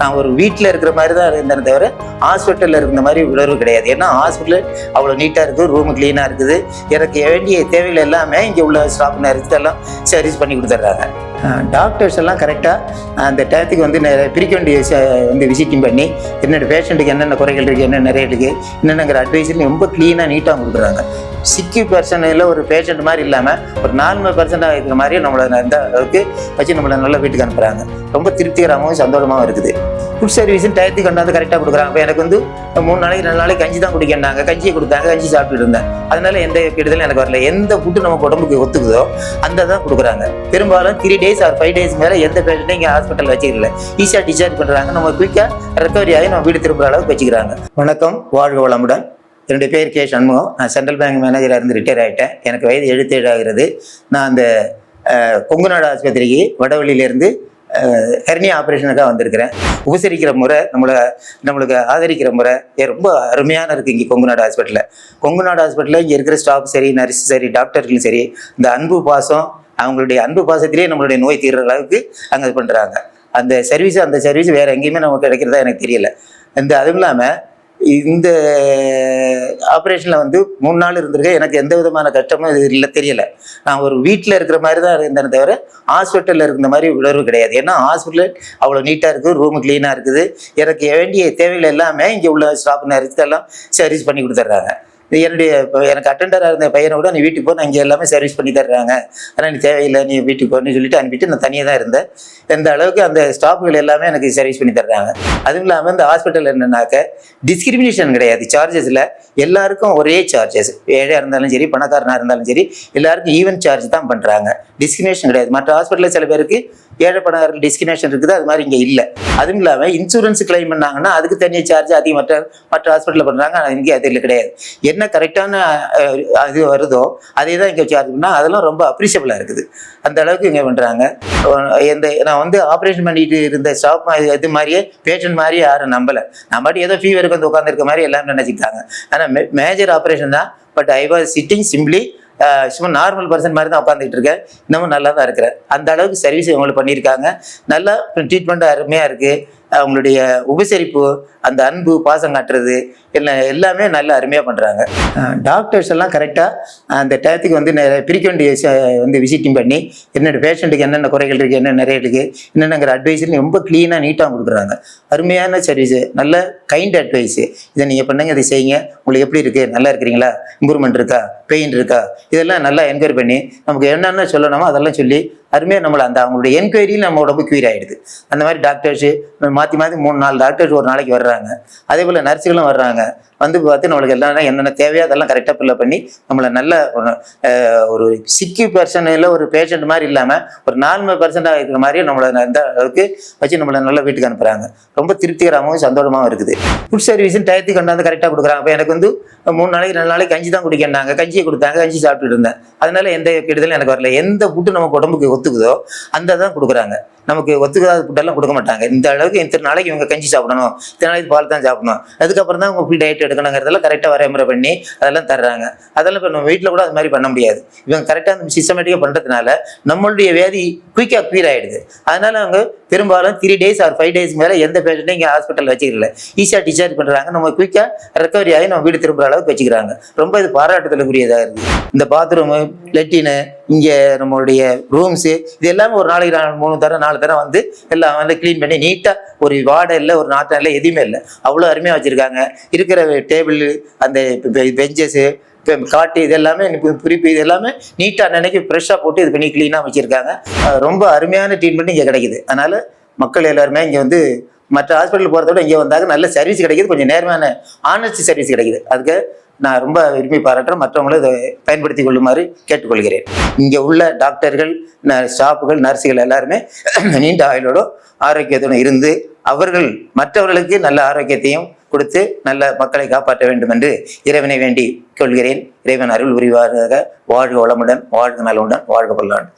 நான் ஒரு வீட்டில் இருக்கிற மாதிரி தான் இருந்தேன் தவிர ஹாஸ்பிட்டலில் இருந்த மாதிரி உணர்வு கிடையாது. ஏன்னா ஹாஸ்பிட்டல் அவ்வளோ நீட்டாக இருக்குது ரூமு க்ளீனாக இருக்குது. எனக்கு வேண்டிய தேவைகள் எல்லாமே இங்கே உள்ள ஸ்டாஃப் நர்ஸ் எல்லாம் சர்வீஸ் பண்ணி கொடுத்துட்றாங்க. டாக்டர்ஸ் எல்லாம் கரெக்டாக அந்த டயத்துக்கு வந்து நிறைய பிரிக்க வேண்டிய வந்து விசிட்டிங் பண்ணி என்னென்ன பேஷண்ட்டுக்கு என்னென்ன குறைகள் இருக்குது என்ன நிறைய இருக்குது என்னென்னங்கிற அட்வைஸில் ரொம்ப க்ளீனாக நீட்டாக கொடுக்குறாங்க. சிக்கி பர்சனில் ஒரு பேஷண்ட் மாதிரி இல்லாமல் ஒரு நார்மல் பர்சன்டாக இருக்கிற மாதிரியே நம்மளை அந்த அளவுக்கு வச்சு நம்மளை நல்ல வீட்டுக்கு அனுப்புகிறாங்க ரொம்ப திருப்திகரமாகவும் சந்தோஷமாகவும் இருக்குது. ஃபுட் சர்வீஸும் டயத்துக்கு கொண்டாந்து கரெக்டாக கொடுக்குறாங்க. இப்போ எனக்கு வந்து மூணு நாளைக்கு ரெண்டு நாளைக்கு கஞ்சி தான் குடிக்கணாங்க கஞ்சியை கொடுத்தாங்க கஞ்சி சாப்பிட்டுட்டு இருந்தேன். அதனால எந்த கெடுதலும் எனக்கு வரல. எந்த ஃபுட்டு நம்ம உடம்புக்கு ஒத்துக்குதோ அந்த தான் கொடுக்குறாங்க. பெரும்பாலும் three days or five days மேலே எந்த பேஷண்ட்டும் இங்கே ஹாஸ்பிட்டல் வச்சுக்கல. ஈஸியாக டிஸ்சார்ஜ் பண்ணுறாங்க நம்ம குயிக்காக ரெக்கவரி ஆகி நம்ம வீடு திரும்புகிற அளவுக்கு வச்சுக்கிறாங்க. வணக்கம். வாழ்க வளமுடன். என்னுடைய பேர் கே சண்முகம். நான் சென்ட்ரல் பேங்க் மேனேஜராக இருந்து ரிட்டையர் ஆகிட்டேன் எனக்கு வயது எழுத்தேழு ஆகிறது. நான் அந்த கொங்குநாடு கொங்கு நாடு ஆஸ்பத்திரிக்கு வடவழியிலேருந்து ஹெர்னியா ஆப்ரேஷனுக்காக வந்திருக்கிறேன். உபசரிக்கிற முறை நம்மளை நம்மளுக்கு ஆதரிக்கிற முறை ரொம்ப அருமையான இருக்குது இங்கே கொங்கு நாடு ஹாஸ்பிட்டலில் கொங்கு நாடு ஹாஸ்பிட்டலில் இங்கே இருக்கிற ஸ்டாஃப் சரி நர்ஸ் சரி டாக்டர்களும் சரி இந்த அன்பு பாசம் அவங்களுடைய அன்பு பாசத்திலேயே நம்மளுடைய நோய் தீர்ற அளவுக்கு அங்கே இது பண்ணுறாங்க அந்த சர்வீஸ் அந்த சர்வீஸ் வேறு எங்கேயுமே நமக்கு கிடைக்கிறதா எனக்கு தெரியல. இந்த அதுவும் இல்லாமல் இந்த ஆப்ரேஷனில் வந்து மூணு நாள் இருந்திருக்கேன் எனக்கு எந்த விதமான கஷ்டமும் இது இல்லை தெரியலை. நான் ஒரு வீட்டில் இருக்கிற மாதிரி தான் இருந்தேனே தவிர ஹாஸ்பிட்டலில் இருந்த மாதிரி உணர்வு கிடையாது. ஏன்னா ஹாஸ்பிட்டல் அவ்வளோ நீட்டாக இருக்குது ரூமு க்ளீனாக இருக்குது. எனக்கு வேண்டிய தேவைகள் எல்லாமே இங்கே உள்ள ஸ்டாஃப் நர்ஸ் எல்லாம் சர்வீஸ் பண்ணி கொடுத்துட்றாங்க என்னுடைய இப்போ எனக்கு அட்டெண்டராக இருந்த பையனை கூட நீ வீட்டுக்கு போ நான் இங்கே எல்லாமே சர்வீஸ் பண்ணி தர்றாங்க. ஆனால் நீ தேவையில்லை நீ வீட்டுக்கு போன்னு சொல்லிட்டு அனுப்பிட்டு நான் தனியாக தான் இருந்தேன். எந்த அளவுக்கு அந்த ஸ்டாஃப்கள் எல்லாமே எனக்கு சர்வீஸ் பண்ணி தர்றாங்க. அதுவும் இல்லாமல் இந்த ஹாஸ்பிட்டல் என்னன்னாக்க டிஸ்கிரிமினேஷன் கிடையாது. சார்ஜஸில் எல்லாருக்கும் ஒரே சார்ஜஸ் ஏழையாக இருந்தாலும் சரி பணக்காரனாக இருந்தாலும் சரி எல்லாருக்கும் ஈவன் சார்ஜ் தான் பண்ணுறாங்க டிஸ்கினேஷன் கிடையாது. மற்ற ஹாஸ்பிட்டலில் சில பேருக்கு ஏழைப்படாத டிஸ்கினேஷன் இருக்குது. அது மாதிரி இங்கே இல்லை. அதுவும் இல்லாமல் இன்சூரன்ஸ் கிளைம் பண்ணாங்கன்னா அதுக்கு தனியாக சார்ஜ் அதிகம். மற்ற மற்ற ஹாஸ்பிட்டலில் பண்ணுறாங்க ஆனால் இங்கே அது இல்லை கிடையாது. என்ன கரெக்டான அது வருதோ அதே தான் இங்கே சார்ஜ் பண்ணால் அதெல்லாம் ரொம்ப அப்ரிஷியபிளாக இருக்குது. அந்த அளவுக்கு இங்கே பண்ணுறாங்க எந்த நான் வந்து ஆப்ரேஷன் பண்ணிட்டு இருந்த ஸ்டாப் இது மாதிரியே பேஷண்ட் மாதிரியே யாரும் நம்பலை. நான் பாட்டு ஏதோ ஃபீவருக்கு வந்து உட்காந்துருக்க மாதிரி எல்லாமே நினச்சிக்கிட்டாங்க. ஆனால் மேஜர் ஆப்ரேஷன் தான். But I was sitting simply சும்மா நார்மல் பர்சன் மாதிரி தான் உட்காந்துட்டு இருக்கேன். இன்னமும் நல்லா தான் இருக்கிறேன். அந்த அளவுக்கு சர்வீஸ் இவங்களுக்கு பண்ணியிருக்காங்க. நல்லா ட்ரீட்மெண்ட் அருமையாக இருக்குது அவங்களுடைய உபசரிப்பு அந்த அன்பு பாசம் காட்டுறது எல்லாம் எல்லாமே நல்லா அருமையாக பண்ணுறாங்க டாக்டர்ஸ் எல்லாம் கரெக்டாக அந்த டயத்துக்கு வந்து நிறைய பிரிக்க வேண்டிய வந்து விசிட்டிங் பண்ணி என்னென்ன பேஷண்ட்டுக்கு என்னென்ன குறைகள் இருக்குது என்ன நிறைய இருக்குது என்னென்னங்கிற அட்வைஸ்லையும் ரொம்ப க்ளீனாக நீட்டாக கொடுக்குறாங்க. அருமையான சர்வீஸு நல்ல கைண்ட் அட்வைஸு இதை நீங்கள் பண்ணுங்க இதை செய்யுங்க. உங்களுக்கு எப்படி இருக்குது நல்லா இருக்கிறீங்களா? இம்ப்ரூவ்மெண்ட் இருக்கா? பெயின் இருக்கா? இதெல்லாம் நல்லா என்கொயரி பண்ணி நமக்கு என்னென்ன சொல்லணுமோ அதெல்லாம் சொல்லி அருமையாக நம்மளை அந்த அவங்களுடைய என்கொயரியில் நம்ம உடம்பு க்யூர் ஆகிடுது அந்த மாதிரி டாக்டர்ஸு மாற்றி மாற்றி மூணு நாலு டாக்டர்ஸ் ஒரு நாளைக்கு வர்றாங்க. அதே போல் நர்ஸுகளும் வர்றாங்க. வந்து பார்த்து நம்மளுக்கு எல்லாம் என்னென்ன தேவையோ அதெல்லாம் கரெக்டாக ஃபில்லப் பண்ணி நம்மளை நல்ல ஒரு, சிக்கி பர்சனில் ஒரு பேஷண்ட் மாதிரி இல்லாமல் ஒரு நார்மல் பர்சனாக இருக்கிற மாதிரி நம்மளை அந்த அளவுக்கு வச்சு நம்மளை நல்ல வீட்டுக்கு அனுப்புகிறாங்க ரொம்ப திருப்திகரமாகவும் சந்தோஷமாகவும் இருக்குது. ஃபுட் சர்வீஸும் டயத்துக்கு கொண்டாந்து கரெக்டாக கொடுக்குறாங்க. இப்போ எனக்கு வந்து மூணு நாளைக்கு ரெண்டு நாளைக்கு கஞ்சி தான் குடிக்கண்டாங்க கஞ்சியை கொடுத்தாங்க கஞ்சி சாப்பிட்டுட்டு இருந்தேன். அதனால எந்த கெடுதலும் எனக்கு வரல. எந்த ஃபுட்டு நமக்கு உடம்புக்கு ஒத்துக்குதோ அந்த தான் கொடுக்குறாங்க. நமக்கு ஒத்துக்காத ஃபுட்டெல்லாம் கொடுக்க மாட்டாங்க. இந்த அளவுக்கு இத்தனை நாளைக்கு இவங்க கஞ்சி சாப்பிடணும். இத்தனை நாளைக்கு பால் தான் சாப்பிடணும். அதுக்கப்புறம் தான் அவங்க ஃபுல் டயட் எடுக்கணுங்கிறதெல்லாம் கரெக்டாக வரைமுறை பண்ணி அதெல்லாம் தர்றாங்க. அதெல்லாம் இப்போ நம்ம வீட்டில் கூட அது மாதிரி பண்ண முடியாது. இவங்க கரெக்டாக அந்த சிஸ்டமேட்டிக்காக பண்ணுறதுனால நம்மளுடைய வியாதி குயிக்காக க்யூர் ஆகிடுது அதனால அவங்க பெரும்பாலும் three days or five days மேலே எந்த பேஷண்ட்டும் இங்கே ஹாஸ்பிட்டல் வச்சுக்கல ஈஸியாக டிஸ்சார்ஜ் பண்ணுறாங்க நம்ம குயிக்காக ரெக்கவரி ஆகி நம்ம வீடு திரும்புகிற அளவுக்கு வச்சுக்கிறாங்க. ரொம்ப இது பாராட்டுதலுக்குரியதாக இருக்குது. இந்த பாத்ரூமு லெட்டினு இங்கே நம்மளுடைய ரூம்ஸு இது எல்லாமே ஒரு நாளைக்கு நாலு மூணு தரம் நாலு தரம் வந்து எல்லாம் வந்து க்ளீன் பண்ணி நீட்டாக ஒரு வாடை இல்லை ஒரு நாட்டம் இல்லை எதுவுமே இல்லை. அவ்வளோ அருமையாக வச்சுருக்காங்க. இருக்கிற டேபிள் அந்த பெஞ்சஸ்ஸு காட்டு இது எல்லாமே குறிப்பு இது எல்லாமே நீட்டாக நினைக்க ஃப்ரெஷ்ஷாக போட்டு இது பண்ணி க்ளீனாக வச்சுருக்காங்க. ரொம்ப அருமையான ட்ரீட்மெண்ட் இங்கே கிடைக்குது. அதனால் மக்கள் எல்லாருமே இங்கே வந்து மற்ற ஹாஸ்பிட்டல் போகிறத விட இங்கே வந்தாங்க நல்ல சர்வீஸ் கிடைக்கிது. கொஞ்சம் நேர்மையான ஆனஸ்ட் சர்வீஸ் கிடைக்குது. அதுக்கு நான் ரொம்ப விரும்பி பாராட்டுறேன். மற்றவங்களும் இதை பயன்படுத்தி கொள்ளுமாறு கேட்டுக்கொள்கிறேன். இங்கே உள்ள டாக்டர்கள் ந- ஸ்டாஃபுகள் நர்ஸுகள் எல்லாருமே நீண்ட ஆயுளோட ஆரோக்கியத்துடன் இருந்து அவர்கள் மற்றவர்களுக்கு நல்ல ஆரோக்கியத்தையும் கொடுத்து நல்ல மக்களை காப்பாற்ற வேண்டும் என்று இறைவனை வேண்டி கொள்கிறேன். இறைவன் அருள் உரிவாராக வாழ்க வளமுடன் வாழ்க நலமுடன் வாழ்க பல்லாண்டு